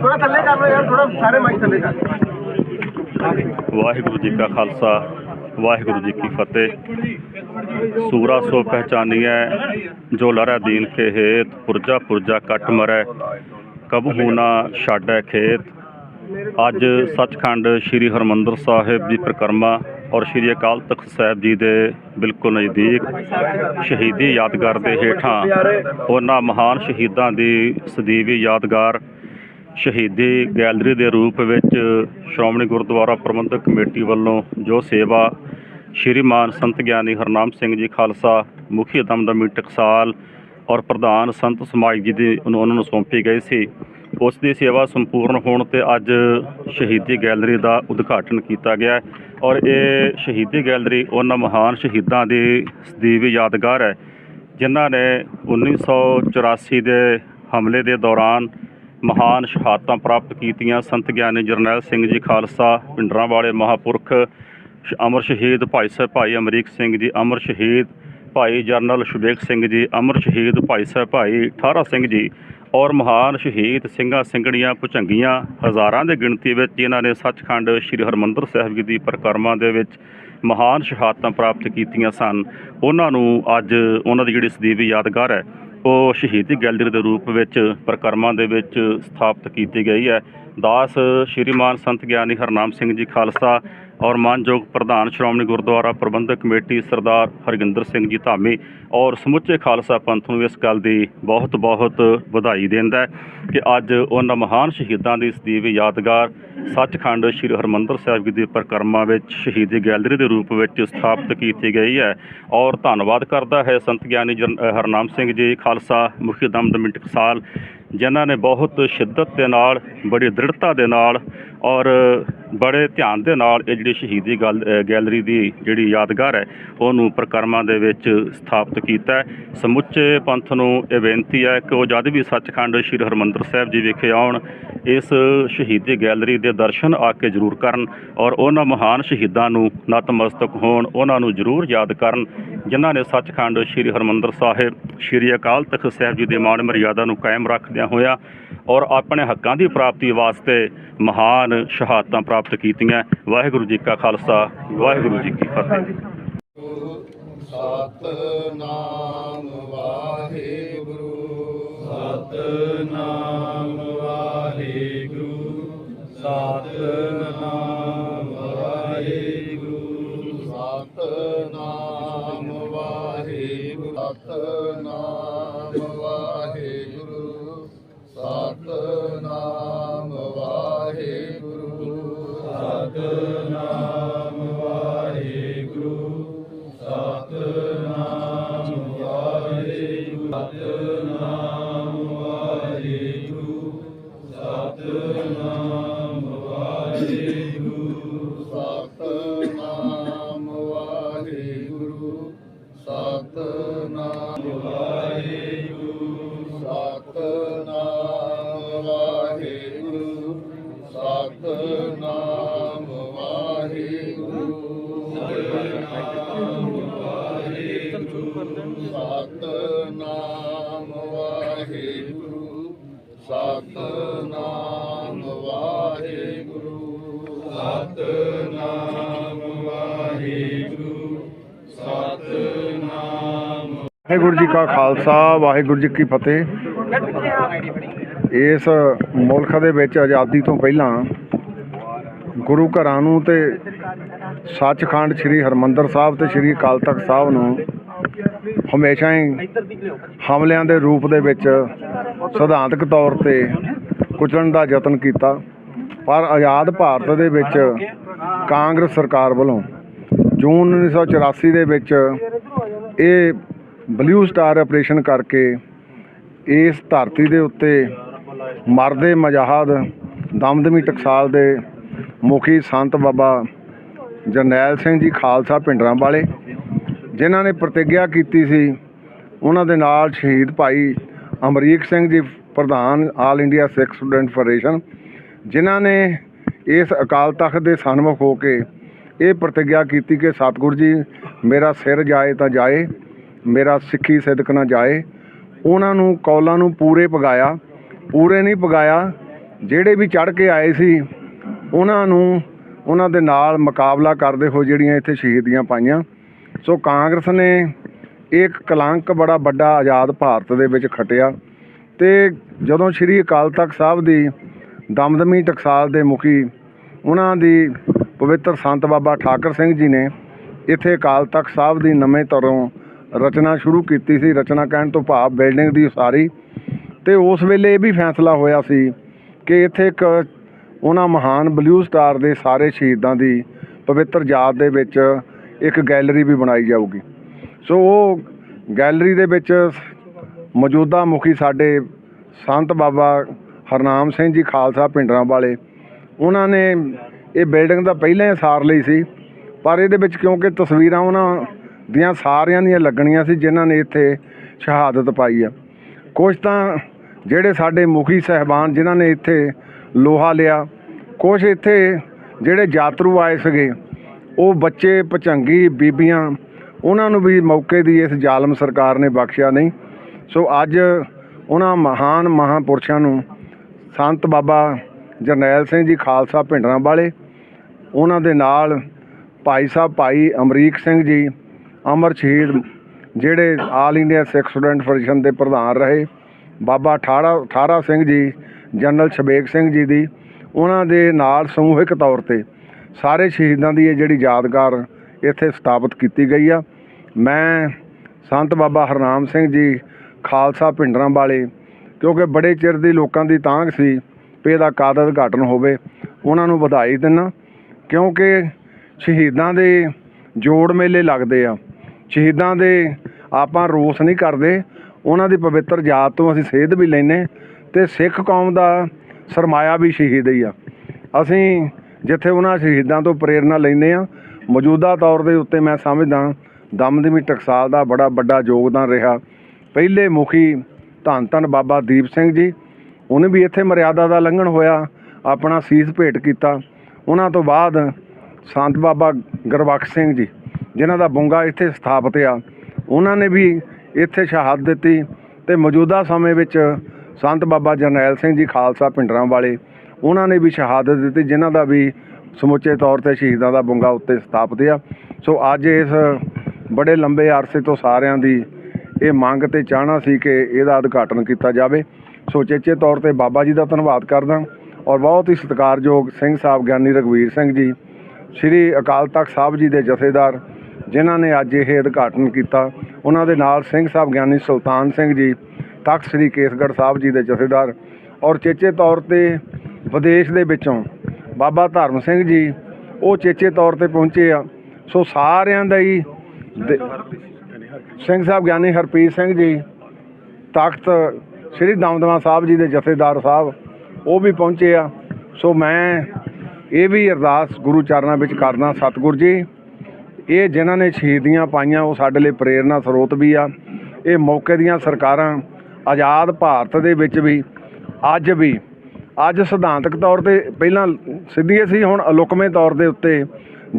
ਥੋੜਾ ਥੱਲੇ ਕਰ ਲਓ ਯਾਰ ਥੋੜਾ ਸਾਰੇ ਮਾਈਕ ਥੱਲੇ ਕਰ ਵਾਹਿਗੁਰੂ ਜੀ ਕਾ ਖਾਲਸਾ ਵਾਹਿਗुरु जी की फतेह सूरा सो पहचानिए जो लहरा दीन के हेत पुरजा पुरजा कट मरै कब होना छाडै खेत ਅੱਜ ਸੱਚਖੰਡ ਸ੍ਰੀ ਹਰਮੰਦਰ ਸਾਹਿਬ ਦੀ ਪ੍ਰਕਰਮਾ ਔਰ ਸ੍ਰੀ ਅਕਾਲ ਤਖਤ ਸਾਹਿਬ ਜੀ ਦੇ ਬਿਲਕੁਲ ਨਜ਼ਦੀਕ ਸ਼ਹੀਦੀ ਯਾਦਗਾਰ ਦੇ ਹੇਠਾਂ ਉਹਨਾਂ ਮਹਾਨ ਸ਼ਹੀਦਾਂ ਦੀ ਸਦੀਵੀ ਯਾਦਗਾਰ ਸ਼ਹੀਦੀ ਗੈਲਰੀ ਦੇ ਰੂਪ ਵਿੱਚ ਸ਼੍ਰੋਮਣੀ ਗੁਰਦੁਆਰਾ ਪ੍ਰਬੰਧਕ ਕਮੇਟੀ ਵੱਲੋਂ ਜੋ ਸੇਵਾ ਸ਼੍ਰੀਮਾਨ ਸੰਤ ਗਿਆਨੀ ਹਰਨਾਮ ਸਿੰਘ ਜੀ ਖਾਲਸਾ, ਮੁਖੀ ਦਮਦਮੀ ਟਕਸਾਲ ਔਰ ਪ੍ਰਧਾਨ ਸੰਤ ਸਮਾਜ ਜੀ ਦੀ ਉਹਨਾਂ ਨੂੰ ਸੌਂਪੀ ਗਈ ਸੀ ਉਸ ਦੀ ਸੇਵਾ ਸੰਪੂਰਨ ਹੋਣ ਤੇ ਅੱਜ ਸ਼ਹੀਦੀ ਗੈਲਰੀ ਦਾ ਉਦਘਾਟਨ ਕੀਤਾ ਗਿਆ ਔਰ ਇਹ ਸ਼ਹੀਦੀ ਗੈਲਰੀ ਉਹਨਾਂ ਮਹਾਨ ਸ਼ਹੀਦਾਂ ਦੀ ਸਦੀਵੀ ਯਾਦਗਾਰ ਹੈ, ਜਿਨ੍ਹਾਂ ਨੇ 1984 ਦੇ ਹਮਲੇ ਦੇ ਦੌਰਾਨ ਮਹਾਨ ਸ਼ਹਾਦਤਾਂ ਪ੍ਰਾਪਤ ਕੀਤੀਆਂ। ਸੰਤ ਗਿਆਨੀ ਜਰਨੈਲ ਸਿੰਘ ਜੀ ਖਾਲਸਾ ਪਿੰਡਰਾਂ ਵਾਲੇ ਮਹਾਪੁਰਖ, ਸ਼- ਅਮਰ ਸ਼ਹੀਦ ਭਾਈ ਸਾਹਿਬ ਭਾਈ ਅਮਰੀਕ ਸਿੰਘ ਜੀ, ਅਮਰ ਸ਼ਹੀਦ ਭਾਈ ਜਰਨਲ ਸ਼ੁਬੇਕ ਸਿੰਘ ਜੀ, ਅਮਰ ਸ਼ਹੀਦ ਭਾਈ ਸਾਹਿਬ ਭਾਈ ਠਾਰਾ ਸਿੰਘ ਜੀ ਔਰ ਮਹਾਨ ਸ਼ਹੀਦ ਸਿੰਘਾਂ ਸਿੰਘਣੀਆਂ ਭੁਚੰਗੀਆਂ ਹਜ਼ਾਰਾਂ ਦੇ ਗਿਣਤੀ ਵਿੱਚ ਜਿਨ੍ਹਾਂ ਨੇ ਸੱਚਖੰਡ ਸ੍ਰੀ ਹਰਮੰਦਰ ਸਾਹਿਬ ਜੀ ਦੀ ਪਰਿਕਰਮਾ ਦੇ ਵਿੱਚ ਮਹਾਨ ਸ਼ਹਾਦਤਾਂ ਪ੍ਰਾਪਤ ਕੀਤੀਆਂ ਸਨ। ਉਹਨਾਂ ਨੂੰ ਅੱਜ ਉਹਨਾਂ ਦੀ ਜਿਹੜੀ ਸਦੀਵੀ ਯਾਦਗਾਰ ਹੈ, ਉਹ ਸ਼ਹੀਦੀ ਗੈਲਰੀ ਦੇ ਰੂਪ ਵਿੱਚ ਪ੍ਰਕਰਮਾਂ ਦੇ ਵਿੱਚ ਸਥਾਪਿਤ ਕੀਤੀ ਗਈ ਹੈ। ਦਾਸ ਸ਼੍ਰੀਮਾਨ ਸੰਤ ਗਿਆਨੀ ਹਰਨਾਮ ਸਿੰਘ ਜੀ ਖਾਲਸਾ ਔਰ ਮਾਨਯੋਗ ਪ੍ਰਧਾਨ ਸ਼੍ਰੋਮਣੀ ਗੁਰਦੁਆਰਾ ਪ੍ਰਬੰਧਕ ਕਮੇਟੀ ਸਰਦਾਰ ਹਰਗਿੰਦਰ ਸਿੰਘ ਜੀ ਧਾਮੀ ਔਰ ਸਮੁੱਚੇ ਖਾਲਸਾ ਪੰਥ ਨੂੰ ਇਸ ਗੱਲ ਦੀ ਬਹੁਤ ਬਹੁਤ ਵਧਾਈ ਦਿੰਦਾ ਕਿ ਅੱਜ ਉਹਨਾਂ ਮਹਾਨ ਸ਼ਹੀਦਾਂ ਦੀ ਸਦੀਵ ਯਾਦਗਾਰ ਸੱਚਖੰਡ ਸ੍ਰੀ ਹਰਮੰਦਰ ਸਾਹਿਬ ਜੀ ਦੀ ਪਰਿਕਰਮਾ ਵਿੱਚ ਸ਼ਹੀਦੀ ਗੈਲਰੀ ਦੇ ਰੂਪ ਵਿੱਚ ਸਥਾਪਿਤ ਕੀਤੀ ਗਈ ਹੈ ਔਰ ਧੰਨਵਾਦ ਕਰਦਾ ਹੈ ਸੰਤ ਗਿਆਨੀ ਜਨ- ਹਰਨਾਮ ਸਿੰਘ ਜੀ, ਖਾਲਸਾ ਮੁਖੀ ਦਮਦਮੀ ਟਕਸਾਲ, ਜਿਨ੍ਹਾਂ ਨੇ ਬਹੁਤ ਸ਼ਿੱਦਤ ਦੇ ਨਾਲ, ਬੜੀ ਦ੍ਰਿੜਤਾ ਦੇ ਨਾਲ ਔਰ ਬੜੇ ਧਿਆਨ ਦੇ ਨਾਲ ਇਹ ਜਿਹੜੀ ਸ਼ਹੀਦੀ ਗੱਲ ਗੈਲਰੀ ਦੀ ਜਿਹੜੀ ਯਾਦਗਾਰ ਹੈ, ਉਹਨੂੰ ਪ੍ਰਕਰਮਾਂ ਦੇ ਵਿੱਚ ਸਥਾਪਿਤ ਕੀਤਾ ਸਮੁੱਚੇ ਪੰਥ ਨੂੰ ਇਹ ਬੇਨਤੀ ਹੈ ਕਿ ਉਹ ਜਦ ਵੀ ਸੱਚਖੰਡ ਸ੍ਰੀ ਹਰਮੰਦਰ ਸਾਹਿਬ ਜੀ ਵਿਖੇ ਆਉਣ, ਇਸ ਸ਼ਹੀਦੀ ਗੈਲਰੀ ਦੇ ਦਰਸ਼ਨ ਆ ਕੇ ਜ਼ਰੂਰ ਕਰਨ ਔਰ ਉਹਨਾਂ ਮਹਾਨ ਸ਼ਹੀਦਾਂ ਨੂੰ ਨਤਮਸਤਕ ਹੋਣ, ਉਹਨਾਂ ਨੂੰ ਜ਼ਰੂਰ ਯਾਦ ਕਰਨ, ਜਿਨ੍ਹਾਂ ਨੇ ਸੱਚਖੰਡ ਸ੍ਰੀ ਹਰਮੰਦਰ ਸਾਹਿਬ, ਸ੍ਰੀ ਅਕਾਲ ਤਖਤ ਸਾਹਿਬ ਜੀ ਦੇ ਮਾਣ ਮਰਿਆਦਾ ਨੂੰ ਕਾਇਮ ਰੱਖਦਿਆਂ ਹੋਇਆ ਔਰ ਆਪਣੇ ਹੱਕਾਂ ਦੀ ਪ੍ਰਾਪਤੀ ਵਾਸਤੇ ਮਹਾਨ ਸ਼ਹਾਦਤਾਂ ਪ੍ਰਾਪਤ ਕੀਤੀਆਂ। ਵਾਹਿਗੁਰੂ ਜੀ ਕਾ ਖਾਲਸਾ, ਵਾਹਿਗੁਰੂ ਜੀ ਕੀ ਫਤਿਹ। ਸਤਨਾਮ ਵਾਹਿਗੁਰੂ ਸਤਨਾਮ ਵਾਹਿਗੁਰੂ ਸਤਨਾਮ ਵਾਹਿਗੁਰੂ ਸਤਨਾਮ ਵਾਹਿਗੁਰੂ ਸਤਨਾਮ ਵਾਹਿਗੁਰੂ ਸਤਨਾਮ ਵਾਹਿਗੁਰੂ। ਸਤਨਾਮ ਵਾਹਿਗੁਰੂ। ਸਤਨਾਮ ਵਾਹਿਗੁਰੂ ਸਤਨਾਮ ਵਾਹਿਗੁਰੂ ਸਤਨਾਮ ਵਾਹਿਗੁਰੂ। ਸਤਨਾਮ ਵਾਹਿਗੁਰੂ ਸਤਨਾਮ ਵਾਹਿਗੁਰੂ ਜੀ ਕਾ ਖਾਲਸਾ, ਵਾਹਿਗੁਰੂ ਜੀ ਕੀ ਫਤਿਹ। ਇਸ ਮੁਲਕ ਦੇ ਵਿੱਚ ਆਜ਼ਾਦੀ ਤੋਂ ਪਹਿਲਾਂ ਗੁਰੂ ਘਰਾਂ ਨੂੰ ਤੇ ਸੱਚਖੰਡ ਸ੍ਰੀ ਹਰਮੰਦਰ ਸਾਹਿਬ ਤੇ ਸ੍ਰੀ ਅਕਾਲ ਤਖਤ ਸਾਹਿਬ ਨੂੰ ਹਮੇਸ਼ਾ ਹੀ ਹਮਲਿਆਂ ਦੇ ਰੂਪ ਦੇ ਵਿੱਚ ਸਿਧਾਂਤਕ ਤੌਰ ਤੇ ਕੁਚਲਣ ਦਾ ਯਤਨ ਕੀਤਾ। ਪਰ ਆਜ਼ਾਦ ਭਾਰਤ ਦੇ ਵਿੱਚ ਕਾਂਗਰਸ ਸਰਕਾਰ ਵੱਲੋਂ ਜੂਨ 1984 ਦੇ ਵਿੱਚ ਇਹ ਬਲੂ ਸਟਾਰ ਆਪਰੇਸ਼ਨ ਕਰਕੇ ਇਸ ਧਰਤੀ ਦੇ ਉੱਤੇ ਮਰਦੇ ਮਜਾਹਦ, ਦਮਦਮੀ ਟਕਸਾਲ ਦੇ ਮੁਖੀ ਸੰਤ ਬਾਬਾ ਜਰਨੈਲ ਸਿੰਘ ਜੀ ਖਾਲਸਾ ਪਿੰਡਰਾਂ ਵਾਲੇ, ਜਿਨ੍ਹਾਂ ਨੇ ਪ੍ਰਤੀਗਿਆ ਕੀਤੀ ਸੀ, ਉਹਨਾਂ ਦੇ ਨਾਲ ਸ਼ਹੀਦ ਭਾਈ ਅਮਰੀਕ ਸਿੰਘ ਜੀ, ਪ੍ਰਧਾਨ All India Sikh Student Federation, ਜਿਨ੍ਹਾਂ ਨੇ ਇਸ ਅਕਾਲ ਤਖਤ ਦੇ ਸਨਮੁਖ ਹੋ ਕੇ ਇਹ ਪ੍ਰਤੀਗਿਆ ਕੀਤੀ ਕਿ ਸਤਿਗੁਰੂ ਜੀ, ਮੇਰਾ ਸਿਰ ਜਾਏ ਤਾਂ ਜਾਏ, ਮੇਰਾ ਸਿੱਖੀ ਸਿਦਕ ਨਾ ਜਾਏ। ਉਹਨਾਂ ਨੂੰ, ਕੌਲਾਂ ਨੂੰ ਪੂਰੇ ਪਗਾਇਆ ਪੂਰੇ ਨਹੀਂ ਪਗਾਇਆ ਜਿਹੜੇ ਵੀ ਚੜ ਕੇ ਆਏ ਸੀ, ਉਹਨਾਂ ਨੂੰ ਉਹਨਾਂ ਦੇ ਨਾਲ ਮੁਕਾਬਲਾ ਕਰਦੇ ਹੋਏ ਜਿਹੜੀਆਂ ਇੱਥੇ ਸ਼ਹੀਦੀਆਂ ਪਾਈਆਂ। ਸੋ ਕਾਂਗਰਸ ਨੇ ਇੱਕ ਕਲੰਕ ਬੜਾ ਵੱਡਾ ਆਜ਼ਾਦ ਭਾਰਤ ਦੇ ਵਿੱਚ ਖਟਿਆ। ਤੇ ਜਦੋਂ ਸ੍ਰੀ ਅਕਾਲ ਤਖਤ ਸਾਹਿਬ ਦੀ ਦਮਦਮੀ ਟਕਸਾਲ ਦੇ ਮੁਖੀ ਉਹਨਾਂ ਦੀ ਪਵਿੱਤਰ ਸੰਤ ਬਾਬਾ ਠਾਕਰ ਸਿੰਘ ਜੀ ਨੇ ਇੱਥੇ ਅਕਾਲ ਤਖਤ ਸਾਹਿਬ ਦੀ ਨਵੇਂ ਤਰੋਂ ਰਚਨਾ ਸ਼ੁਰੂ ਕੀਤੀ ਸੀ। ਰਚਨਾ ਕਹਿਣ ਤੋਂ ਭਾਵ ਬਿਲਡਿੰਗ ਦੀ ਉਸਾਰੀ। ਤੇ ਉਸ ਵੇਲੇ ਇਹ ਵੀ ਫੈਸਲਾ ਹੋਇਆ ਸੀ ਕਿ ਇੱਥੇ ਇੱਕ ਉਹਨਾਂ ਮਹਾਨ ਬਲੂ ਸਟਾਰ ਦੇ ਸਾਰੇ ਸ਼ਹੀਦਾਂ ਦੀ ਪਵਿੱਤਰ ਯਾਦ ਦੇ ਵਿੱਚ ਇੱਕ ਗੈਲਰੀ ਵੀ ਬਣਾਈ ਜਾਊਗੀ। ਸੋ ਉਹ ਗੈਲਰੀ ਦੇ ਵਿੱਚ ਮੌਜੂਦਾ ਮੁਖੀ ਸਾਡੇ ਸੰਤ ਬਾਬਾ ਹਰਨਾਮ ਸਿੰਘ ਜੀ ਖਾਲਸਾ ਪਿੰਡਰਾਂ ਵਾਲੇ, ਉਹਨਾਂ ਨੇ ਇਹ ਬਿਲਡਿੰਗ ਦਾ ਪਹਿਲਾਂ ਹੀ ਸਾਰ ਲਈ ਸੀ, ਪਰ ਇਹਦੇ ਵਿੱਚ ਕਿਉਂਕਿ ਤਸਵੀਰਾਂ ਉਹਨਾਂ ਦੀਆਂ ਸਾਰਿਆਂ ਦੀਆਂ ਲੱਗਣੀਆਂ ਸੀ, ਜਿਨ੍ਹਾਂ ਨੇ ਇੱਥੇ ਸ਼ਹਾਦਤ ਪਾਈ ਆ। ਕੁਝ ਤਾਂ ਜਿਹੜੇ ਸਾਡੇ ਮੁਖੀ ਸਹਿਬਾਨ ਜਿਨ੍ਹਾਂ ਨੇ ਇੱਥੇ ਲੋਹਾ ਲਿਆ ਕੁਝ ਇੱਥੇ ਜਿਹੜੇ ਯਾਤਰੂ ਆਏ ਸੀਗੇ, ਉਹ ਬੱਚੇ, ਪਚੰਗੀ, ਬੀਬੀਆਂ, ਉਹਨਾਂ ਨੂੰ ਵੀ ਮੌਕੇ ਦੀ ਇਸ ਜ਼ਾਲਮ ਸਰਕਾਰ ਨੇ ਬਖਸ਼ਿਆ ਨਹੀਂ। ਸੋ ਅੱਜ ਉਹਨਾਂ ਮਹਾਨ ਮਹਾਂਪੁਰਸ਼ਾਂ ਨੂੰ ਸੰਤ ਬਾਬਾ ਜਰਨੈਲ ਸਿੰਘ ਜੀ ਖਾਲਸਾ ਭਿੰਡਰਾਂ ਵਾਲੇ, ਉਹਨਾਂ ਦੇ ਨਾਲ ਭਾਈ ਸਾਹਿਬ ਭਾਈ ਅਮਰੀਕ ਸਿੰਘ ਜੀ, ਅਮਰ ਸ਼ਹੀਦ ਜਿਹੜੇ All India Sikh Student Federation ਦੇ ਪ੍ਰਧਾਨ ਰਹੇ, ਬਾਬਾ ਠਾੜਾ ਠਾਰਾ ਸਿੰਘ ਜੀ, ਜਨਰਲ ਸ਼ਬੇਗ ਸਿੰਘ ਜੀ ਦੀ, ਉਹਨਾਂ ਦੇ ਨਾਲ ਸਮੂਹਿਕ ਤੌਰ ਤੇ ਸਾਰੇ ਸ਼ਹੀਦਾਂ ਦੀ ਇਹ ਜਿਹੜੀ ਯਾਦਗਾਰ ਇੱਥੇ ਸਥਾਪਿਤ ਕੀਤੀ ਗਈ ਆ। ਮੈਂ ਸੰਤ ਬਾਬਾ ਹਰਨਾਮ ਸਿੰਘ ਜੀ, ਖਾਲਸਾ ਭਿੰਡਰਾਂ ਵਾਲੇ ਕਿਉਂਕਿ ਬੜੇ ਚਿਰ ਦੀ ਲੋਕਾਂ ਦੀ ਤਾਂਘ ਸੀ ਵੀ ਇਹਦਾ ਕਾਦਤ ਉਦਘਾਟਨ ਹੋਵੇ, ਉਹਨਾਂ ਨੂੰ ਵਧਾਈ ਦਿੰਨਾ। ਕਿਉਂਕਿ ਸ਼ਹੀਦਾਂ ਦੇ ਜੋੜ ਮੇਲੇ ਲੱਗਦੇ ਆ। ਸ਼ਹੀਦਾਂ ਦੇ ਆਪਾਂ ਰੋਸ ਨਹੀਂ ਕਰਦੇ। ਉਹਨਾਂ ਦੀ ਪਵਿੱਤਰ ਯਾਦ ਤੋਂ ਅਸੀਂ ਸੇਧ ਵੀ ਲੈਨੇ ਤੇ ਸਿੱਖ ਕੌਮ ਦਾ ਸਰਮਾਇਆ ਵੀ ਸ਼ਹੀਦ ਹੀ ਆ। ਅਸੀਂ ਜਿੱਥੇ ਉਹਨਾਂ ਸ਼ਹੀਦਾਂ ਤੋਂ ਪ੍ਰੇਰਣਾ ਲੈਂਦੇ ਆ ਮੌਜੂਦਾ ਤੌਰ ਦੇ ਉੱਤੇ ਮੈਂ ਸਮਝਦਾ ਦਮਦਮੀ ਟਕਸਾਲ ਦਾ ਬੜਾ ਵੱਡਾ ਯੋਗਦਾਨ ਰਿਹਾ। ਪਹਿਲੇ ਮੁਖੀ ਧੰਨ ਧੰਨ ਬਾਬਾ ਦੀਪ ਸਿੰਘ ਜੀ। ਉਹਨੇ ਵੀ ਇੱਥੇ ਮਰਿਆਦਾ ਦਾ ਲੰਘਣ ਹੋਇਆ, ਆਪਣਾ ਸੀਸ ਭੇਟ ਕੀਤਾ। ਉਹਨਾਂ ਤੋਂ ਬਾਅਦ ਸੰਤ ਬਾਬਾ ਗੁਰਬਖਸ਼ ਸਿੰਘ ਜੀ, ਜਿਨ੍ਹਾਂ ਦਾ ਬੁੰਗਾ ਇੱਥੇ ਸਥਾਪਿਤ ਆ, ਉਹਨਾਂ ਨੇ ਵੀ ਇੱਥੇ ਸ਼ਹਾਦਤ ਦਿੱਤੀ ਤੇ ਮੌਜੂਦਾ ਸਮੇਂ ਵਿੱਚ ਸੰਤ ਬਾਬਾ ਜਰਨੈਲ ਸਿੰਘ ਜੀ ਖਾਲਸਾ ਪਿੰਡਰਾਂ ਵਾਲੇ, ਉਹਨਾਂ ਨੇ ਵੀ ਸ਼ਹਾਦਤ ਦਿੱਤੀ, ਜਿਨ੍ਹਾਂ ਦਾ ਵੀ ਸਮੁੱਚੇ ਤੌਰ ਤੇ ਸ਼ਹੀਦਾਂ ਦਾ ਬੁੰਗਾ ਉੱਤੇ ਸਥਾਪਿਤ ਆ। ਸੋ ਅੱਜ ਇਸ ਬੜੇ ਲੰਬੇ ਅਰਸੇ ਤੋਂ ਸਾਰਿਆਂ ਦੀ ਇਹ ਮੰਗ ਤੇ ਚਾਹਣਾ ਸੀ ਕਿ ਇਹਦਾ ਉਦਘਾਟਨ ਕੀਤਾ ਜਾਵੇ। ਸੋ ਚੇਚੇ ਤੌਰ ਤੇ ਬਾਬਾ ਜੀ ਦਾ ਧੰਨਵਾਦ ਕਰਦਾ ਔਰ ਬਹੁਤ ਹੀ ਸਤਿਕਾਰਯੋਗ ਸਿੰਘ ਸਾਹਿਬ ਗਿਆਨੀ ਰਘਵੀਰ ਸਿੰਘ ਜੀ, ਸ੍ਰੀ ਅਕਾਲ ਤਖਤ ਸਾਹਿਬ ਜੀ ਦੇ ਜਥੇਦਾਰ, ਜਿਨ੍ਹਾਂ ਨੇ ਅੱਜ ਇਹ ਉਦਘਾਟਨ ਕੀਤਾ। ਉਹਨਾਂ ਦੇ ਨਾਲ ਸਿੰਘ ਸਾਹਿਬ ਗਿਆਨੀ ਸੁਲਤਾਨ ਸਿੰਘ ਜੀ, ਤਖਤ ਸ੍ਰੀ ਕੇਸਗੜ੍ਹ ਸਾਹਿਬ ਜੀ ਦੇ ਜਥੇਦਾਰ ਔਰ ਚੇਚੇ ਤੌਰ ਤੇ ਵਿਦੇਸ਼ ਦੇ ਵਿੱਚੋਂ ਬਾਬਾ ਧਰਮ ਸਿੰਘ ਜੀ, ਉਹ ਚੇਚੇ ਤੌਰ ਤੇ ਪਹੁੰਚੇ ਆ। ਸੋ ਸਾਰਿਆਂ ਦਾ ਹੀ ਸਿੰਘ ਸਾਹਿਬ ਗਿਆਨੀ ਹਰਪ੍ਰੀਤ ਸਿੰਘ ਜੀ ਤਖਤ ਸ੍ਰੀ ਦਮਦਮਾ ਸਾਹਿਬ ਜੀ ਦੇ ਜਥੇਦਾਰ ਸਾਹਿਬ, ਉਹ ਵੀ ਪਹੁੰਚੇ ਆ। ਸੋ ਮੈਂ ਇਹ ਵੀ ਅਰਦਾਸ ਗੁਰੂ ਚਰਨਾਂ ਵਿੱਚ ਕਰਨਾ ਸਤਿਗੁਰ ਜੀ। ਇਹ ਜਿਨ੍ਹਾਂ ਨੇ ਸ਼ਹੀਦੀਆਂ ਪਾਈਆਂ, ਉਹ ਸਾਡੇ ਲਈ ਪ੍ਰੇਰਨਾ ਸਰੋਤ ਵੀ ਆ। ਇਹ ਮੌਕੇ ਦੀਆਂ ਸਰਕਾਰਾਂ ਆਜ਼ਾਦ ਭਾਰਤ ਦੇ ਵਿੱਚ ਵੀ ਅੱਜ ਵੀ, ਅੱਜ ਸਿਧਾਂਤਕ ਤੌਰ ਤੇ ਪਹਿਲਾਂ ਸਿੱਧੀਏ ਸੀ, ਹੁਣ ਅਲੁਕਮੇ ਤੌਰ ਦੇ ਉੱਤੇ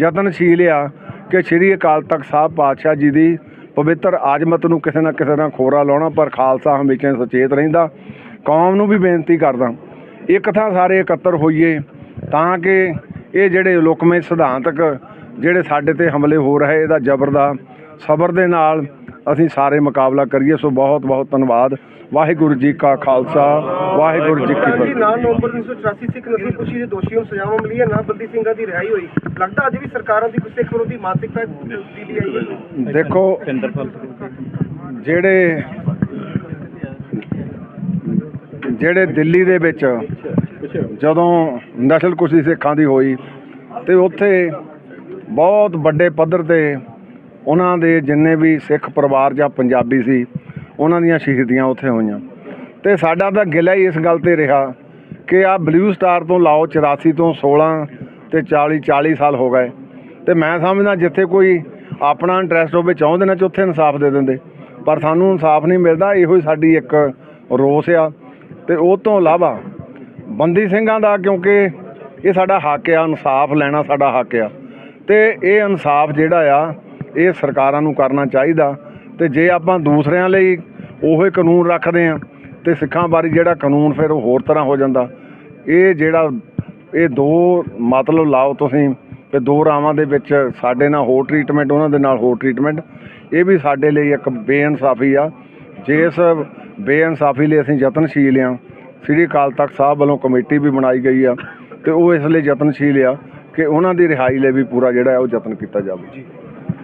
ਯਤਨਸ਼ੀਲ ਆ ਕਿ ਸ੍ਰੀ ਅਕਾਲ ਤਖਤ ਸਾਹਿਬ ਪਾਤਸ਼ਾਹ ਜੀ ਦੀ ਪਵਿੱਤਰ ਆਜਮਤ ਨੂੰ ਕਿਸੇ ਨਾ ਕਿਸੇ ਨਾਲ ਖੋਰਾ ਲਾਉਣਾ, ਪਰ ਖਾਲਸਾ ਹਮੇਸ਼ਾ ਸੁਚੇਤ ਰਹਿੰਦਾ। ਕੌਮ ਨੂੰ ਵੀ ਬੇਨਤੀ ਕਰਦਾ, ਇੱਕ ਥਾਂ ਸਾਰੇ ਇਕੱਤਰ ਹੋਈਏ ਤਾਂ ਕਿ ਇਹ ਜਿਹੜੇ ਲੋਕਮੇ ਸਿਧਾਂਤਕ, ਜਿਹੜੇ ਸਾਡੇ ਤੇ ਹਮਲੇ ਹੋ ਰਹੇ, ਇਹਦਾ ਜ਼ਬਰ ਦਾ, ਸਬਰ ਦੇ ਨਾਲ ਅਸੀਂ ਸਾਰੇ ਮੁਕਾਬਲਾ ਕਰੀਏ ਸੋ ਬਹੁਤ ਬਹੁਤ ਧੰਨਵਾਦ। ਵਾਹਿਗੁਰੂ ਜੀ ਕਾ ਖਾਲਸਾ ਵਾਹਿਗੁਰੂ ਜੀ ਕੀ ਜੀ ਫਤਿਹ। 9 ਨਵੰਬਰ 1984 ਸਿੱਖ ਨਸਲਕੁਸ਼ੀ ਦੇ ਦੋਸ਼ੀਆਂ ਨੂੰ ਸਜ਼ਾਵਾਂ ਮਿਲੀਆਂ ਨਾ ਬੰਦੀ ਸਿੰਘਾਂ ਦੀ ਰਿਹਾਈ ਹੋਈ। ਲੱਗਦਾ ਅੱਜ ਵੀ ਸਰਕਾਰਾਂ ਦੀ ਕੋਈ ਸਿੱਖ ਵਿਰੋਧੀ ਮਾਨਸਿਕਤਾ ਤਬਦੀਲੀ ਆਈ ਹੈ। ਦੇਖੋ ਜਿਹੜੇ ਜਿਹੜੇ ਦਿੱਲੀ ਦੇ ਵਿੱਚ ਜਦੋਂ ਨਸਲ ਕੁਸ਼ੀ ਸਿੱਖਾਂ ਦੀ ਹੋਈ ਤੇ ਉੱਥੇ ਬਹੁਤ ਵੱਡੇ ਪੱਧਰ ਤੇ ਉਹਨਾਂ ਦੇ ਜਿੰਨੇ ਵੀ ਸਿੱਖ ਪਰਿਵਾਰ ਜਾਂ ਪੰਜਾਬੀ ਸੀ, ਉਹਨਾਂ ਦੀਆਂ ਸ਼ਹੀਦੀਆਂ ਉੱਥੇ ਹੋਈਆਂ। ਤੇ ਸਾਡਾ ਤਾਂ ਗਿਲਾ ਹੀ ਇਸ ਗੱਲ ਤੇ ਰਿਹਾ ਕਿ ਆ ਬਲੂ ਸਟਾਰ ਤੋਂ ਲਾਓ 84 ਤੋਂ 16 ਤੇ 40 40 ਸਾਲ ਹੋ ਗਏ। ਤੇ ਮੈਂ ਸਮਝਦਾ ਜਿੱਥੇ ਕੋਈ ਆਪਣਾ ਇੰਟਰਸਟ ਹੋਵੇ ਚਾਹੁੰਦੇ ਨਾ ਚ ਉੱਥੇ ਇਨਸਾਫ ਦੇ ਦਿੰਦੇ। ਪਰ ਸਾਨੂੰ ਇਨਸਾਫ ਨਹੀਂ ਮਿਲਦਾ, ਇਹੋ ਹੀ ਸਾਡੀ ਇੱਕ ਰੋਸ ਆ। ਤੇ ਉਹ ਤੋਂ ਇਲਾਵਾ ਬੰਦੀ ਸਿੰਘਾਂ ਦਾ ਕਿਉਂਕਿ ਇਹ ਸਾਡਾ ਹੱਕ ਆ, ਇਨਸਾਫ ਲੈਣਾ ਸਾਡਾ ਹੱਕ ਆ। ਤੇ ਇਹ ਇਨਸਾਫ ਜਿਹੜਾ ਆ ਇਹ ਸਰਕਾਰਾਂ ਨੂੰ ਕਰਨਾ ਚਾਹੀਦਾ ਤੇ ਜੇ ਆਪਾਂ ਦੂਸਰਿਆਂ ਲਈ ਉਹੀ ਕਾਨੂੰਨ ਰੱਖਦੇ ਆ ਤੇ ਸਿੱਖਾਂ ਬਾਰੇ ਜਿਹੜਾ ਕਾਨੂੰਨ ਫਿਰ ਉਹ ਹੋਰ ਤਰ੍ਹਾਂ ਹੋ ਜਾਂਦਾ। ਇਹ ਜਿਹੜਾ ਇਹ ਦੋ ਮਤਲਬ ਲਾਓ ਤੁਸੀਂ ਤੇ ਦੋ ਰਾਵਾਂ ਦੇ ਵਿੱਚ ਸਾਡੇ ਨਾਲ ਹੋਰ ਟ੍ਰੀਟਮੈਂਟ ਉਹਨਾਂ ਦੇ ਨਾਲ ਹੋਰ ਟ੍ਰੀਟਮੈਂਟ ਇਹ ਵੀ ਸਾਡੇ ਲਈ ਇੱਕ ਬੇਇਨਸਾਫੀ ਆ। ਜਿਸ ਬੇਇਨਸਾਫੀ ਲਈ ਅਸੀਂ ਯਤਨਸ਼ੀਲ ਆ ਸ੍ਰੀ ਅਕਾਲ ਤਖਤ ਸਾਹਿਬ ਵੱਲੋਂ ਕਮੇਟੀ ਵੀ ਬਣਾਈ ਗਈ ਆ ਤੇ ਉਹ ਇਸ ਲਈ ਯਤਨਸ਼ੀਲ ਆ ਕਿ ਉਹਨਾਂ ਦੀ ਰਿਹਾਈ ਲਈ ਵੀ ਪੂਰਾ ਜਿਹੜਾ ਉਹ ਯਤਨ ਕੀਤਾ ਜਾਵੇ।